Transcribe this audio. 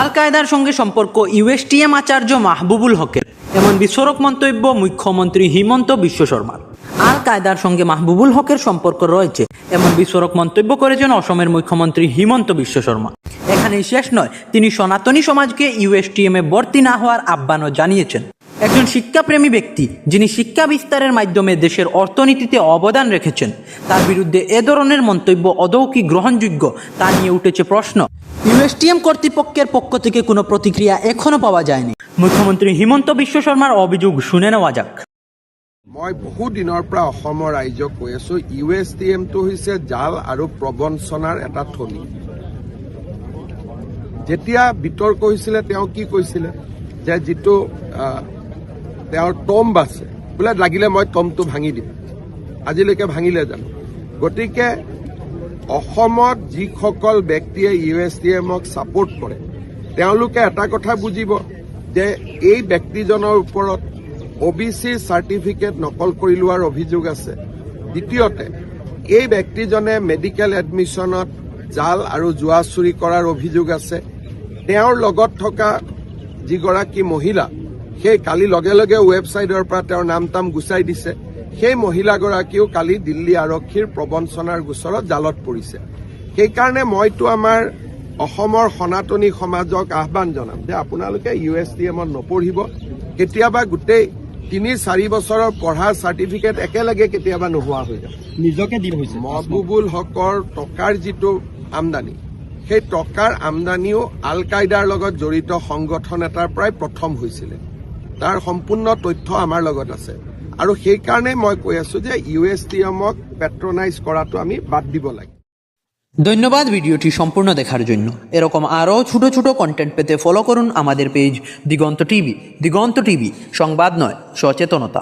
আল কায়দার সঙ্গে সম্পর্ক ইউএসটিএম আচার্য মাহবুবুল হকের। এমন বিস্ফোরক মন্তব্য মুখ্যমন্ত্রী হিমন্ত বিশ্ব শর্মার। আল কায়দার সঙ্গে মাহবুবুল হকের সম্পর্ক রয়েছে, এমন বিস্ফোরক মন্তব্য করেছেন অসমের মুখ্যমন্ত্রী হিমন্ত বিশ্ব শর্মা। এখানেই শেষ নয়, তিনি সনাতনী সমাজকে ইউএসটিএম এ ভর্তি না হওয়ার আহ্বানও জানিয়েছেন। একজন শিক্ষাপ্রেমী ব্যক্তি যিনি শিক্ষা বিস্তারের মাধ্যমে দেশের অর্থনীতিতে অবদান রেখেছেন, তার বিরুদ্ধে এ ধরনের মন্তব্য আদৌ কি গ্রহণযোগ্য তা নিয়ে উঠেছে প্রশ্ন। ইউএসটিএম কর্তৃপক্ষের পক্ষ থেকে কোনো প্রতিক্রিয়া এখনও পাওয়া যায়নি। মুখ্যমন্ত্রী হিমন্ত বিশ্ব শর্মার অভিযোগ শুনে নেওয়া যাক। মই বহু দিনৰ পৰা অসমৰ ৰাইজক কৈ আছো ইউ এছ ডি এমটো হৈছে জাল আৰু প্ৰবঞ্চনাৰ এটা থলী যেতিয়া বিতৰ্ক হৈছিলে, তেওঁ কি কৈছিলে? যে যিটো তেওঁৰ টম্ব আছে। বোলে লাগিলে মই টম্বটো ভাঙি দিম। আজিলৈকে ভাঙিলে জানো? গতিকে অসমত যিসকল ব্যক্তিয়ে ইউ এছ ডি এমক ছাপোৰ্ট কৰে, তেওঁলোকে এটা কথা বুজিব যে এই ব্যক্তিজনৰ ওপৰত অ' বি চি চাৰ্টিফিকেট নকল কৰি লোৱাৰ অভিযোগ আছে। দ্বিতীয়তে, এই ব্যক্তিজনে মেডিকেল এডমিশ্যনত জাল আৰু জোৱা চুৰি কৰাৰ অভিযোগ আছে। তেওঁৰ লগত থকা যিগৰাকী মহিলা সেই কালি লগে লগে ৱেবছাইটৰ পৰা তেওঁৰ নাম তাম গুচাই দিছে। সেই মহিলাগৰাকীও কালি দিল্লী আৰক্ষীৰ প্ৰবঞ্চনাৰ গোচৰত জালত পৰিছে। সেইকাৰণে মইতো আমাৰ অসমৰ সনাতনী সমাজক আহ্বান জনাম যে আপোনালোকে ইউ এছ ডি এমত নপঢ়িব কেতিয়াবা গোটেই তিনি চাৰি বছৰৰ পঢ়াৰ চাৰ্টিফিকেট একেলগে কেতিয়াবা নোহোৱা হৈ যাব। নিজকে দি হৈছে। মহবুবুল হকৰ টকাৰ যিটো আমদানি সেই টকাৰ আমদানিও আল কায়দাৰ লগত জড়িত সংগঠন এটাৰ পৰাই প্ৰথম হৈছিলে। তাৰ সম্পূৰ্ণ তথ্য আমাৰ লগত আছে। আৰু সেইকাৰণে মই কৈ আছো যে ইউ এছ টি এমক পেট্ৰনাইজ কৰাটো আমি বাদ দিব লাগে। ধন্যবাদ ভিডিওটি সম্পূর্ণ দেখার জন্য। এরকম আরও ছোট ছোট কন্টেন্ট পেতে ফলো করুন আমাদের page Diganta TV Diganta TV সংবাদ নয়, সচেতনতা।